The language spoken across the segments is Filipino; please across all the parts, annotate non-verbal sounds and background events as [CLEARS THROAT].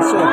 Johnson.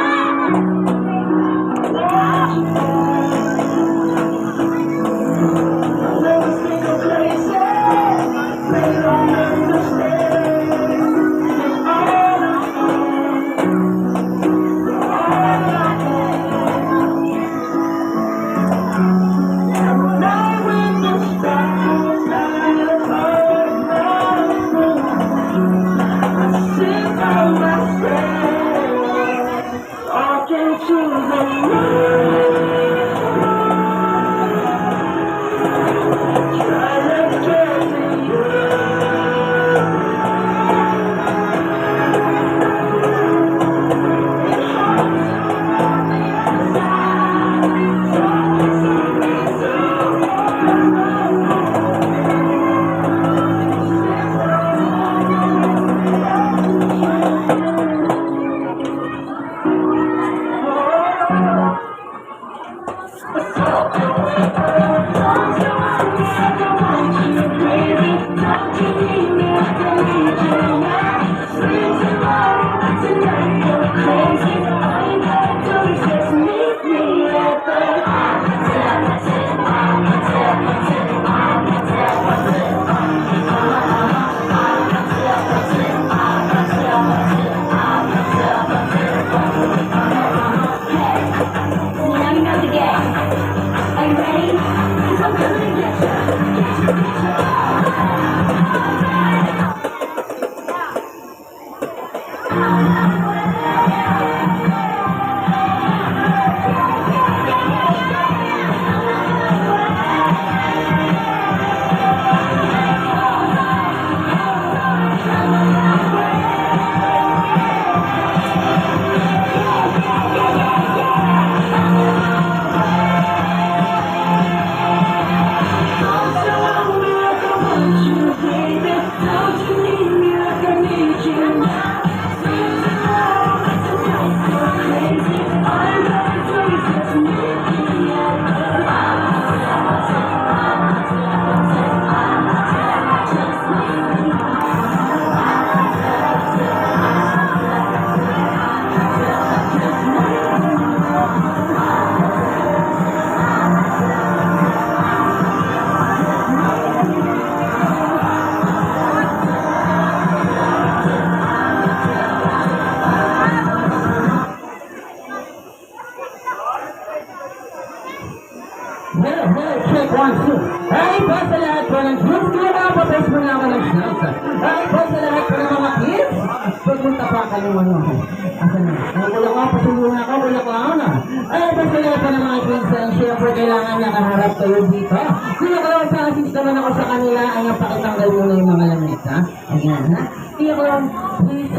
Please.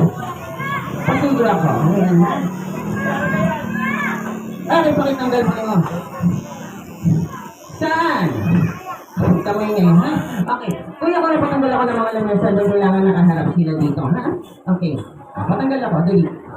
Patuloy ako. Ayan, ha? Ay, pakitanggal mo mo. Saan? Kamay ngayon, ha? Okay. Kuya ko na patanggal ako ng mga lamesa doon kailangan nakaharap sila dito, ha? Okay. Ah, Patanggal ako, dali.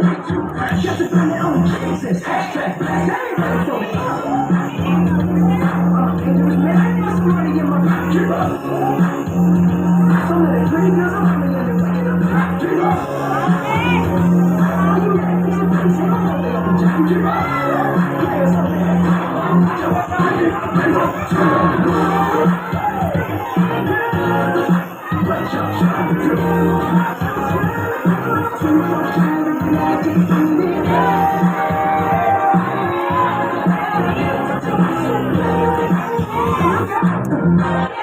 Just to find their own Jesus. Hashtag blast. Everybody for me.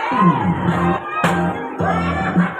Thank you.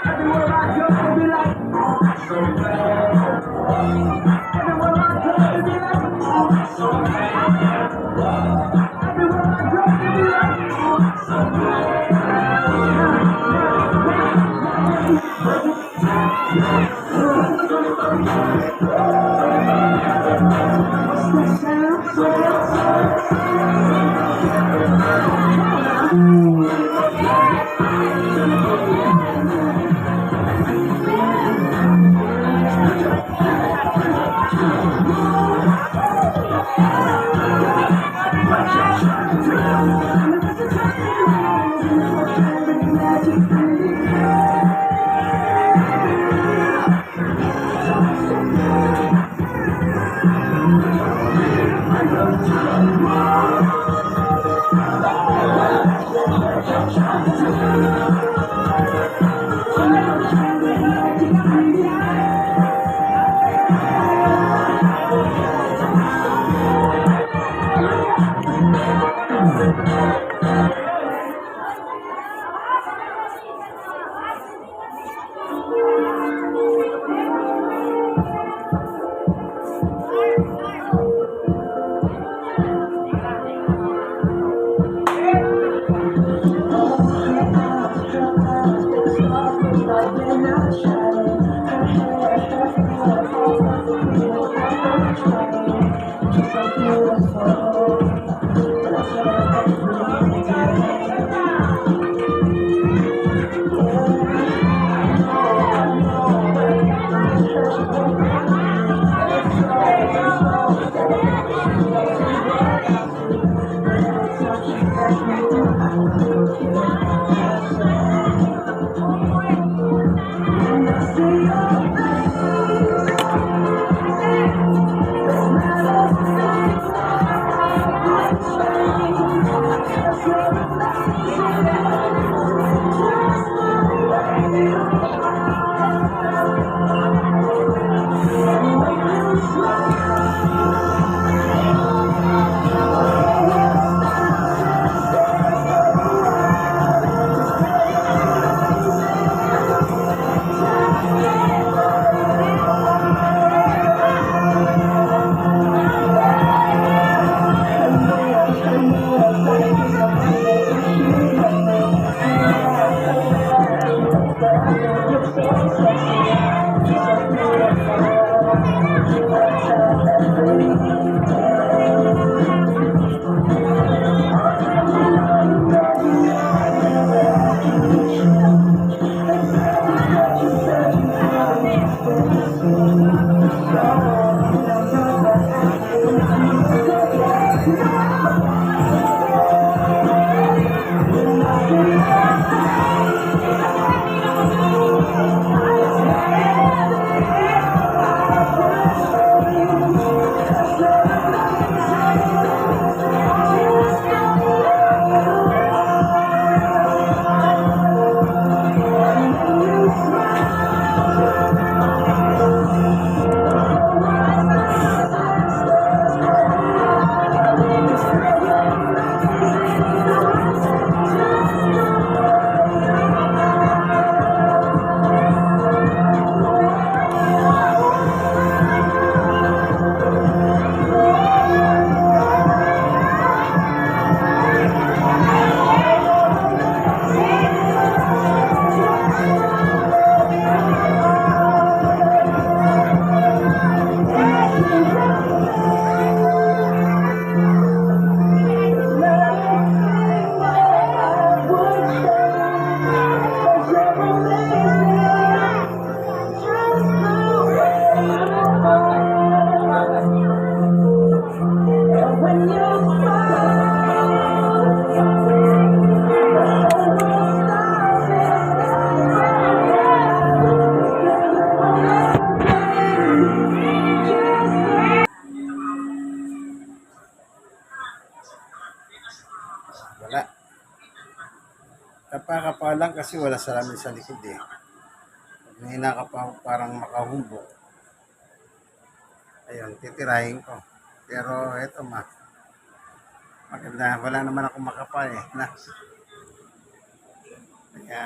Kasi wala salamin sa likod eh. May ka pa parang makahumbo. Ayun, titirahin ko. Pero eto ma. Maganda, wala naman ako makapa eh. Na. Kaya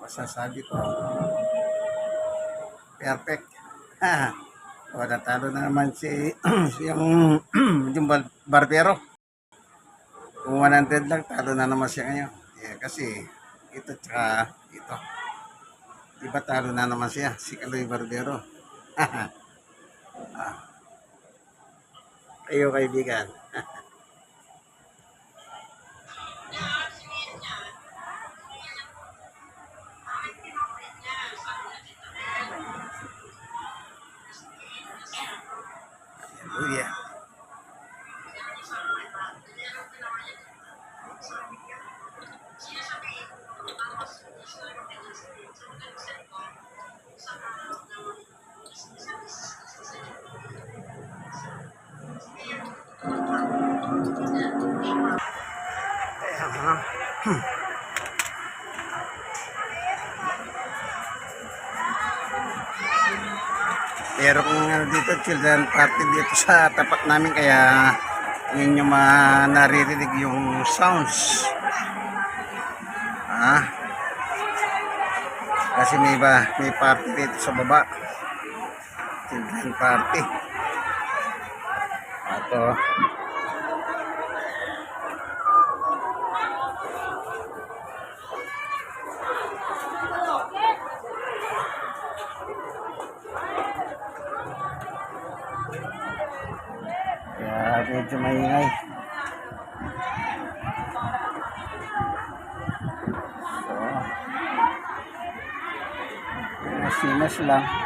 masasabi ko, perfect. [LAUGHS] o, natalo na naman si, [CLEARS THROAT] si yung, [CLEARS THROAT] yung bar- barbero. Kung 100 lang, talo na naman siya ngayon. Eh, kasi, ito tsaka ito. Iba talo na naman siya, si Kaloy Barbero. [LAUGHS] ah. Kayo kaibigan. [LAUGHS] Hallelujah. Pero kung ano dito, children party dito sa tapat namin kaya ninyo ma naririnig yung sounds. Kasi may ba, may party dito sa baba. Children party. Ito. Lang.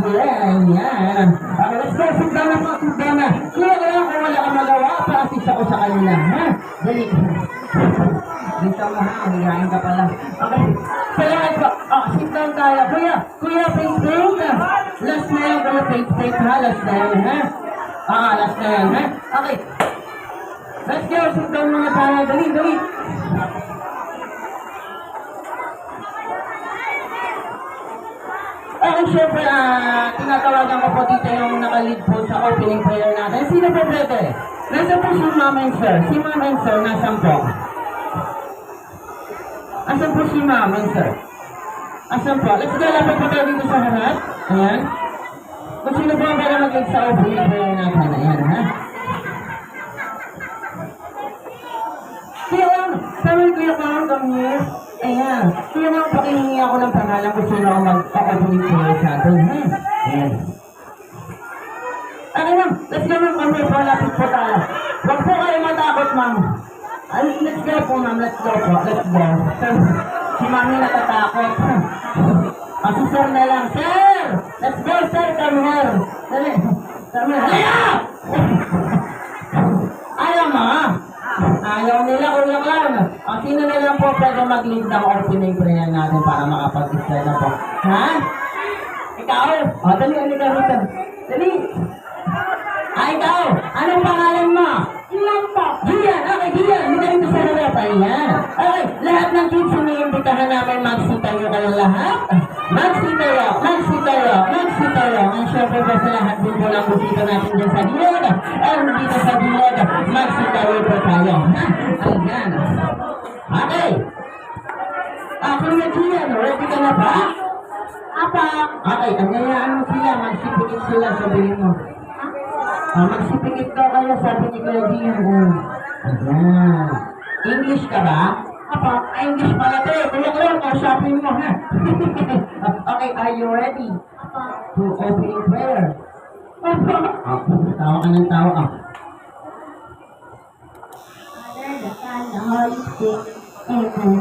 Gabriel. Yan. Okay, let's go. Sit down na po. Sit down na. Kuya, kaya kung wala kang magawa, pa-assist ako sa kanila. Ha? Dali. Dito mo ha, hihain ka pala. Okay. Sa lahat po, oh, sit down tayo. Kuya, kuya, face paint. Last na yan, kuya, face paint ha. Last na yan, ha? Ma'am Sir? Si Ma'am and Sir, nasaan po? Asan po si Ma'am and Sir? Asan po? Let's go, lapit po tayo dito sa harap. Ayan. Kung sino po ang pala mag sa opening prayer natin. Ayan, ha? Kuya Ma'am, sabi Kuya Ma'am, come here. Ayan. Kuya Ma'am, pakihingi ako ng pangalan kung sino ang prayer sa atin, ha? Ayan. Ma'am, let's go ma'am, kami po, lapit po tayo. Huwag po kayo matakot ma'am. Ay, let's go po ma'am, let's go po, let's go. Sir, si mami natatakot. Ah, si sir na lang, sir! Let's go sir, come here. Dali, come here. Halika! Ayaw mo ha? Ayaw nila, kuya Clown. Ah, sino na lang po pwede mag-lead ng opening prayer natin para makapag-start na po? Ha? Ikaw? O, dali, halika rito. Dali. Ay, ikaw! Anong pangalan mo? Ilan po? Gian! Okay, Gian! Hindi dito sa harap. Ayan. Okay, lahat ng kids iniimbitahan namin magsitayo kayo lahat. Magsitayo, magsitayo, magsitayo. Ang syempre po sa lahat din po ng musika natin dyan sa gilid. And dito sa gilid, magsitayo po tayo. Ayan. Okay. Ah, Kuya Gian, ready ka na ba? Apa? Okay, ang gayaan mo sila, magsipilin sila, sabihin mo. Ah, magsipingit daw kayo, sabi ni Kuya Gian. Oh. Ayan. English ka ba? Apa, ah, English pala to eh. Kuya Kuya, kausapin mo ha. [LAUGHS] okay, are you ready? To opening prayer. Ako, tawa ka ng tawa ka. Father, the Son, the Holy Spirit. Amen.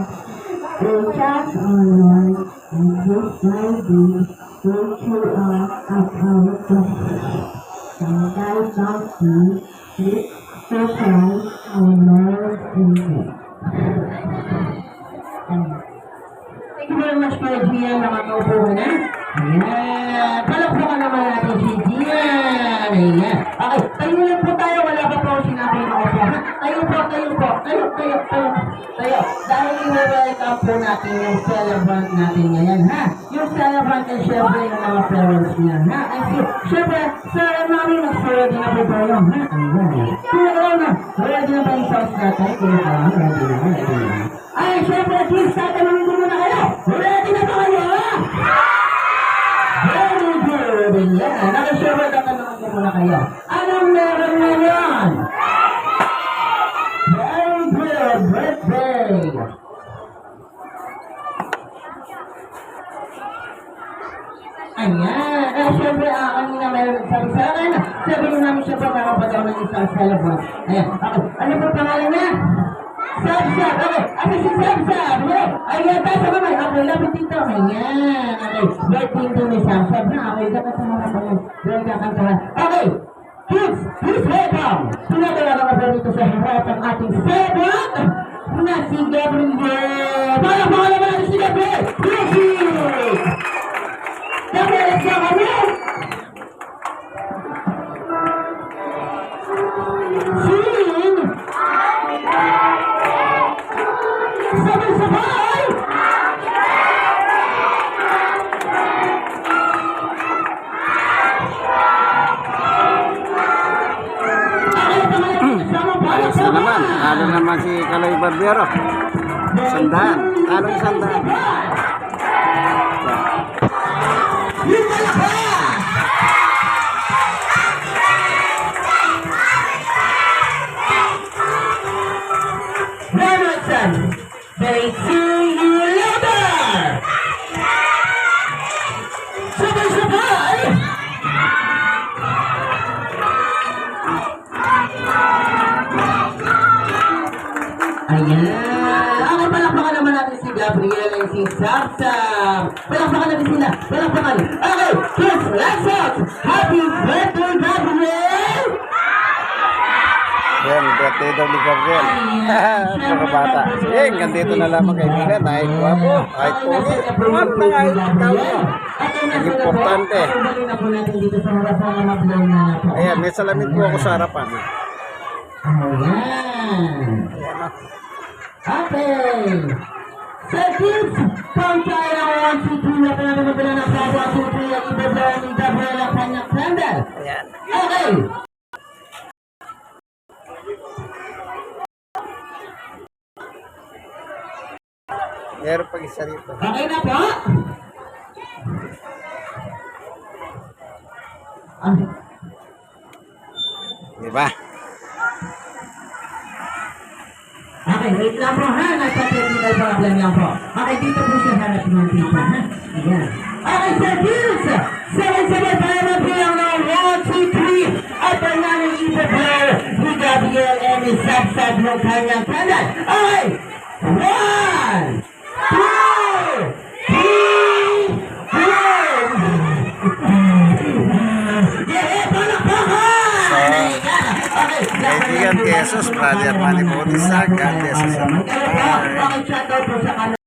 Reach out, O Lord, and this my deed, which you are upon And thy bounty, which surprise, O Lord, Amen. Amen. Thank you very much, Kuya Gian. Nakakaupo ka na. Ayan. Palakpakan naman natin si Gian. Ayan. Okay, tayo lang po tayo. Wala pa po ako sinabi na opo. ha? Tayo po, tayo po. Tayo, tayo, tayo. Tayo. Dahil i-welcome po natin yung celebrant natin ngayon, ha? Yung celebrant and syempre yung mga parents niya, ha? And si, syempre, sa mami, nag-ready na po tayo, ha? Kaya ko na, ready na ba yung sauce natin? Kaya ka, ready na, ready na. Ay, syempre, please, tatanungin ko muna kayo. Ready na ba kayo, ha? Very good. Yan. Ayan. Okay. Birthday to ni Sabsab na. Okay. Dapat sa mga pangalan. Dahil kakantahan. Okay. Kids, please welcome. Pinagalaga ka dito sa harap ang ating celebrant na si Gabriel. Ni Gabriel. [LAUGHS] Mga bata. Eh, hanggang dito na lamang kaibigan. Kahit guwapo, kahit pogi. Huwag na kahit ikaw mo. Ang importante. Ayan, may salamin po ako sa harapan. Ayan. Okay. Sa kids, count tayo ng 1, 2, 3 na pinanunubila ng Papa 2, 3 at ibablaw ni Gabriel ang kanyang candle. Ayan. Okay. Meron pag isa rito. Okay na po? Ah, Di ba? Okay, wait lang po ha. Nasa technical problem lang po. Okay, dito po siya harap ng tita ha. Ayan. Okay, sir, kids! Sabay-sabay tayo magbilang ng 1, 2, 3 at ang namin ipapar ni Gabriel and ni Sabsab ng kanyang kanan. Okay! 1, 2, 3, 4! Yeah, palakpakan! Okay, Kaibigan Jesus, Brother Manny Bautista, God